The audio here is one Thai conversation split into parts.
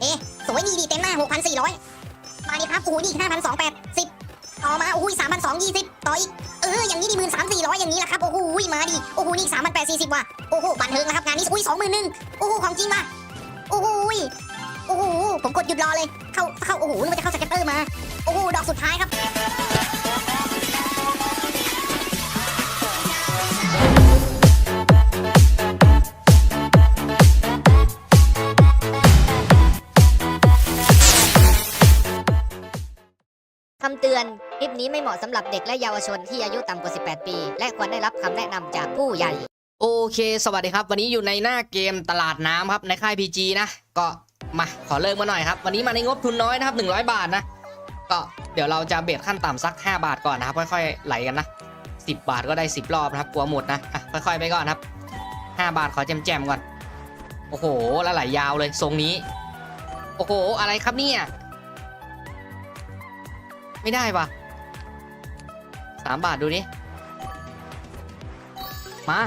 เอ๊ะสวยดีดีเต็มหน้าหกพันสี่ร้อยมาดิครับโอ้โหนี่ห้าพันสองแปดสิบต่อมาโอ้โหสามพันสองยี่สิบต่ออีกเอออย่างนี้ดีหมื่นสามสี่ร้อยอย่างนี้แหละครับโอ้โหมาดีโอ้โหนี่สามพันแปดสี่สิบว่ะโอ้โหบันเทิงนะครับงานนี้อุ้ยสองหมื่นหนึ่งโอ้โหของจริงว่ะโอ้โหโอ้โหผมกดหยุดรอเลย เข้าเข้าโอ้โหนึกว่าจะเข้าสเก็ตเตอร์มาโอ้โหดอกสุดท้ายครับ อน คลิปนี้ไม่เหมาะสำหรับเด็กและเยาวชนที่อายุต่ำกว่า 18 ปี และควรได้รับคำแนะนำจากผู้ใหญ่ โอเค สวัสดีครับ วันนี้อยู่ในหน้าเกมตลาดน้ำครับในค่าย PG นะ ก็มาขอเริ่มมาหน่อยครับ วันนี้มาในงบทุนน้อยนะครับ 100 บาทนะ ก็เดี๋ยวเราจะเบสขั้นต่ำสัก 5 บาทก่อนนะครับ ค่อยๆ ไหลกันนะ 10 บาทก็ได้ 10 รอบนะครับกลัวหมดนะอะค่อยๆไปก่อนครับ 5 บาทขอแจมๆก่อน โอ้โหแล้วไหลยาวเลยทรงนี้ โอ้โห อะไรครับเนี่ย ไม่ได้ปะสามบาทดูนี่มา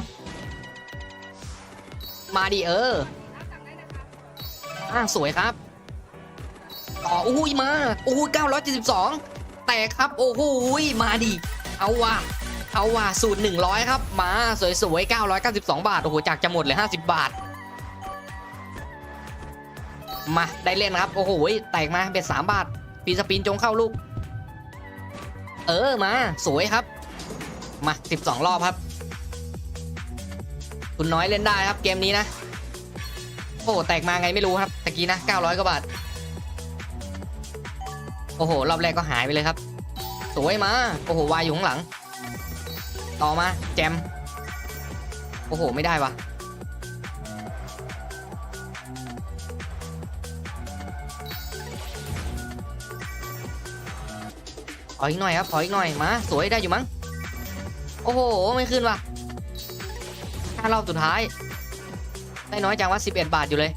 มาดิเอออ่าสวยครับต่ออุ้ยมาอุ้ย972แต่ครับ โอ้โหยมาดิเอาว่ะเอาว่ะสูตร100ครับ มาสวยๆ992บสองบาท โอ้โห จากจะหมดเลย50บบาท มา ได้เล่นครับ โอ้โหยแตกมา เบ็ด3บาท ปีสปินจงเข้าลูก เออมาสวยครับ มา 12 รอบครับ คุณน้อยเล่นได้ครับเกมนี้นะ โอ้โหแตกมาไงไม่รู้ครับตะกี้นะ 900 กว่าบาท โอ้โห รอบแรกก็หายไปเลยครับ สวยมา โอ้โห วายอยู่ข้างหลัง ต่อมา แจม โอ้โห ไม่ได้วะ ออีกหน่อยครับขออีกหน่อยมาสวยได้อยู่มั้งโอ้โหไม่ขึ้นว่ะห้ารอบสุดท้าย ได้น้อยจังว่า 11 บาทอยู่เลย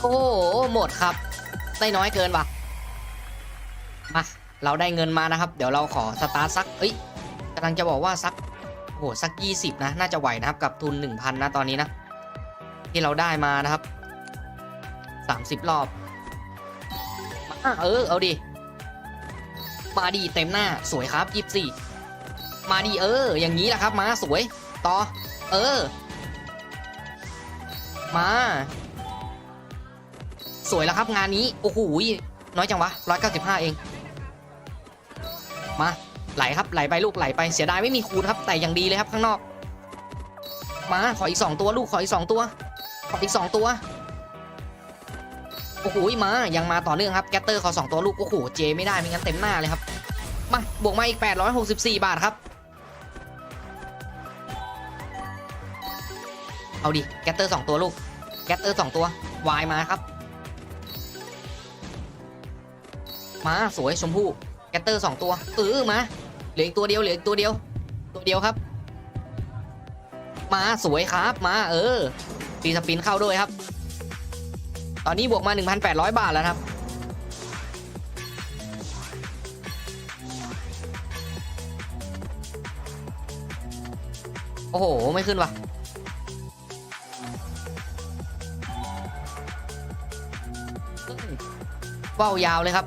โอ้โหหมดครับ ได้น้อยเกินว่ะมาเราได้เงินมานะครับ เดี๋ยวเราขอสตาร์ทสักเอ้ยกำลังจะบอกว่าสักโอ้โหสัก 20 นะ น่าจะไหวนะครับ กับทุน 1,000 นะ ตอนนี้นะ ที่เราได้มานะครับ 30 รอบมาเออ เอาดิ มาดีเต็มหน้าสวยครับยี่สี่มาดีเออ อย่างนี้แหละครับ มาสวย ต่อ เออ มา สวยแล้วครับงานนี้ โอ้โหน้อยจังวะร้อยเก้าสิบห้าเอง มาไหลครับไหลไปลูกไหลไปเสียดายไม่มีคูณครับ แต่อย่างดีเลยครับข้างนอก มาขออีกสองตัวลูกขออีกสองตัว ขออีกสองตัว โอ้โหมายังมาต่อเนื่องครับแกตเตอร์ขอสองตัวลูก โอ้โห เจไม่ได้ไม่งั้นเต็มหน้าเลยครับ มาบวกมาอีก 864 บาทครับ เอาดิแกตเตอร์สองตัวลูกแกตเตอร์สองตัววายมาครับ มาสวยชมพู่แกตเตอร์สองตัวเออมาเหลืออีกตัวเดียวเหลืออีกตัวเดียว ตัวเดียวครับ มาสวยครับมาเออ ตีสปินเข้าด้วยครับ ตอนนี้บวกมา 1,800 บาทแล้วครับ โอ้โห ไม่ขึ้นว่ะว่าวยาวเลยครับ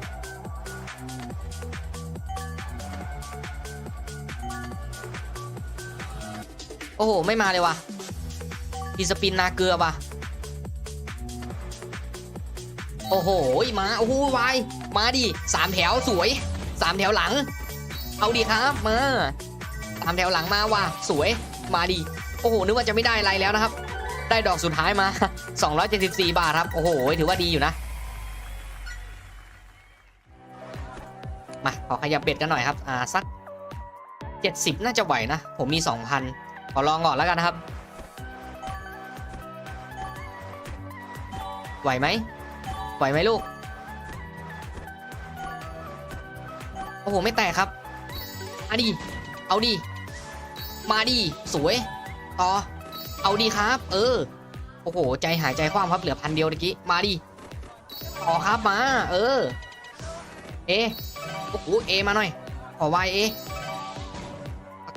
โอ้โห ไม่มาเลยว่ะ ทีสปินนาเกลือว่ะ โอ้โห มา โอ้โหวายมาดิสามแถวสวยสามแถวหลัง เอาดีครับมาสามแถวหลังมาว่ะสวยมาดิโอ้โห นึกว่าจะไม่ได้อะไรแล้วนะครับ ได้ดอกสุดท้ายมา 274 บาทครับ โอ้โห ถือว่าดีอยู่นะ มา ขอขยับเบ็ดกันหน่อยครับ อ่า สัก 70 น่าจะไหวนะ ผมมี 2,000 ขอลองก่อนแล้วกันนะครับ ไหวไหมไหวไหมลูก โอ้โห ไม่แตกครับมาดิเอาดิมาดิสวย ต่อ เอาดีครับ เออ โอ้โห ใจหายใจคว่ำครับ เหลือพันเดียวเมื่อกี้ มาดิต่อครับมา เออ เอ โอ้โห เอมาหน่อย ขอวายเอ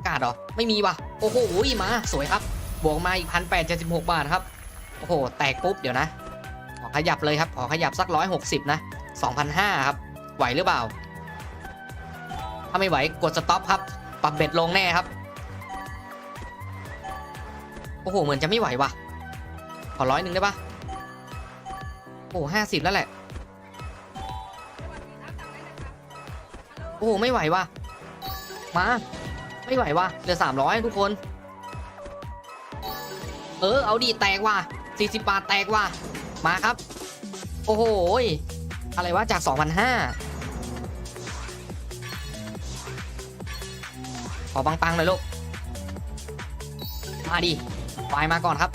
กาศหรอ ไม่มีว่ะ โอ้โห มา สวยครับ บวกมาอีกพันแปดเจ็ดสิบหกบาทครับ โอ้โห แตกปุ๊บ เดี๋ยวนะ ขอขยับเลยครับ ขอขยับสักร้อยหกสิบนะสองพันห้าครับ ไหวหรือเปล่า ถ้าไม่ไหวกดสต็อปครับ ปรับเบ็ดลงแน่ครับ โอ้โห เหมือนจะไม่ไหวว่ะขอร้อยหนึ่งได้ปะโอ้ห้าสิบแล้วแหละ โอ้โหไม่ไหวว่ะมา ไม่ไหวว่ะเหลือสามร้อยทุกคน เออ เอาดีแตกว่ะสี่สิบบาทแตกว่ะ มาครับ โอ้โหอะไรวะจากสองพันห้าขอปังๆหน่อยลูก มาดิวายมาก่อนครับ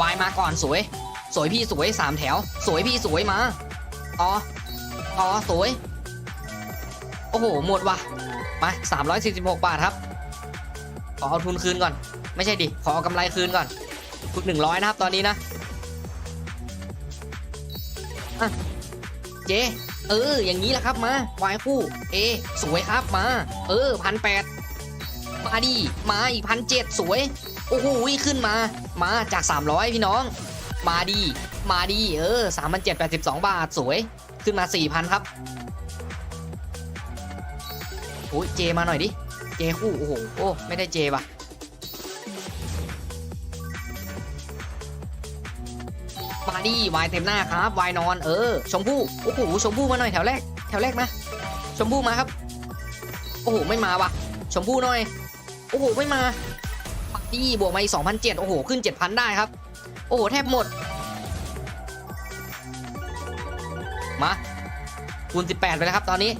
วายมาก่อนสวย สวยพี่สวยสามแถว สวยพี่สวยมาต่อต่อสวย โอ้โห หมดว่ะ มา 346 บาทครับ ขอเอาทุนคืนก่อน ไม่ใช่ดิ ขอเอากำไรคืนก่อนทุน100 นะครับตอนนี้นะ อะเจ เออ อย่างนี้แหละครับมาควายคู่ เอ สวยครับมา เออพันแปดมาดิมาอีกพันเจ็ดสวย โอ้โหขึ้นมา มาจาก 300 พี่น้อง มาดี มาดีเออ3,782บาทสวย ขึ้นมา4,000ครับโอ้ยเจมาหน่อยดิ เจคู่ โอ้โห โอ้ ไม่ได้เจว่ะ ดีวายเต็มหน้าครับวายนอนเออ ชมพู่โอ้โหชมพู่มาหน่อยแถวแรก แถวแรกมาชมพู่มาครับ โอ้โหไม่มาวะชมพู่หน่อย โอ้โหไม่มาปักดี้บวกมาอีก2,007โอ้โหขึ้น7,000ได้ครับ โอ้โหแทบหมด มาคูณ18ไปแล้วครับตอนนี้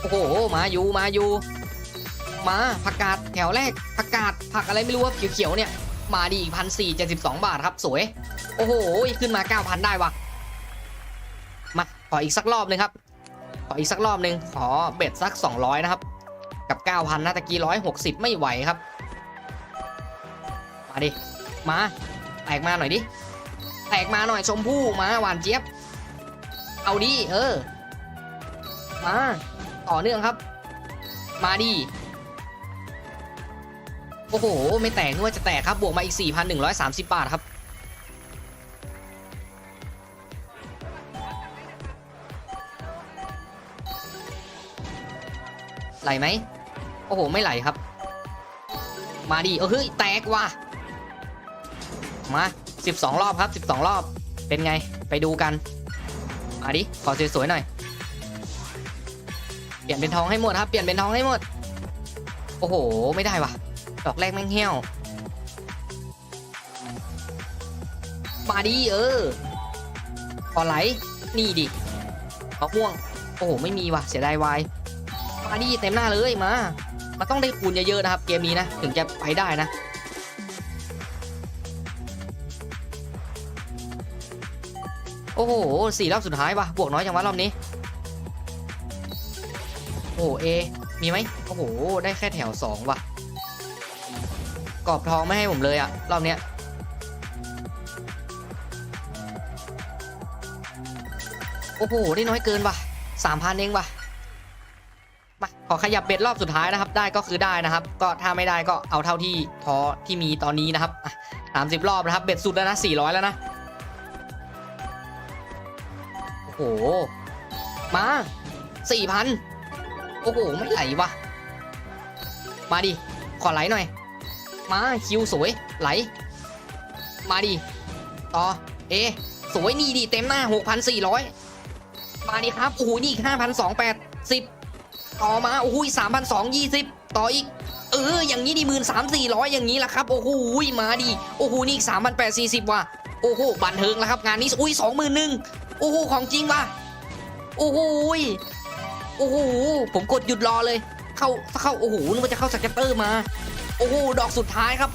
โอ้โห มาอยู่ มาอยู่ มาผักกาดแถวแรกผักกาดผักอะไรไม่รู้ว่าเขียวๆเนี่ย มาดีอีกพันสี่เจ็ดสิบสองบาทครับสวย โอ้โห ขึ้นมา9,000ได้วะมาขออีกสักรอบหนึงครับ ขออีกสักรอบหนึ่งขอเบ็ดสัก200นะครับ กับ9,000นนะตะกี้160ไม่ไหวครับ มาดิ มาแตกมาหน่อยดิแตกมาหน่อยชมพู่มาหวานเจี๊ยบ เอาดิเออ มา ต่อเนื่องครับ มาดิ โอ้โห ไม่แตกนึกว่าจะแตกครับ บวกมาอีก 4,130 บาทครับ ไหลไหม โอ้โห ไม่ไหลครับ มาดิเออเฮ้ย แตกว่ะ มา 12 รอบครับ 12 รอบ เป็นไง ไปดูกัน มาดิ ขอสวยๆหน่อย เปลี่ยนเป็นทองให้หมดครับ เปลี่ยนเป็นทองให้หมด โอ้โห ไม่ได้ว่ะ ดอกแรกแม่งเหี้ยวมาดิเออขอไหล นี่ดิมะม่วง โอ้โห ไม่มีว่ะ เสียดายวาย มาดิเต็มหน้าเลยมา มันต้องได้คูณเยอะๆนะครับ เกมนี้นะ ถึงจะไปได้นะ โอ้โหสี่รอบสุดท้ายว่ะ บวกน้อยจังวะรอบนี้ โอ้เอ มีไหมโอ้โห ได้แค่แถวสองว่ะ กรอบทองไม่ให้ผมเลยอะรอบเนี้ยโอ้โหได้น้อยเกินว่ะสามพันเองว่ะมาขอขยับเบ็ดรอบสุดท้ายนะครับ ได้ก็คือได้นะครับ ก็ถ้าไม่ได้ก็เอาเท่าที่พอที่มีตอนนี้นะครับสามสิบรอบนะครับเบ็ดสุดแล้วนะสี่ร้อยแล้วนะโอ้โหมาสี่พันโอ้โหไม่ไหลว่ะมาดิขอไหลหน่อย มาคิวสวยไหล มาดิต่อเอสวยนี่ดิเต็มหน้า 6,400 มาดิครับโอ้โหนี่อีก5,280 ต่อมาโอ้โห3,220 ต่ออีก เออ อย่างนี้ดิหมื่นสามสี่ร้อยอย่างนี้ละครับ โอ้โหมาดิโอ้โหนี่อีก3,840ว่ะโอ้โหบันเทิงแล้วครับงานนี้อุ้ย21,000โอ้โหของจริงว่ะโอ้โหโอ้โหผมกดหยุดรอเลย เข้าเข้าโอ้โหนึกว่าจะเข้าสเก็ตเตอร์มา โอ้โหดอกสุดท้ายครับ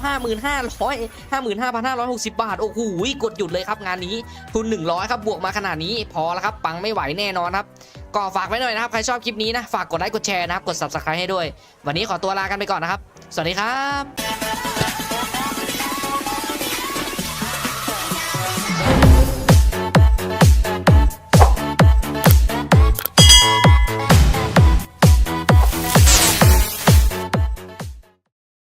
5,500 55,560 บาท โอ้โหกดหยุดเลยครับงานนี้ทุน 100 ครับบวกมาขนาดนี้ พอแล้วครับ ปังไม่ไหวแน่นอนครับ ก็ฝากไว้หน่อยนะครับ ใครชอบคลิปนี้นะ ฝากกดไลค์กดแชร์นะครับ กด subscribe ให้ด้วย วันนี้ขอตัวลากันไปก่อนนะครับ สวัสดีครับ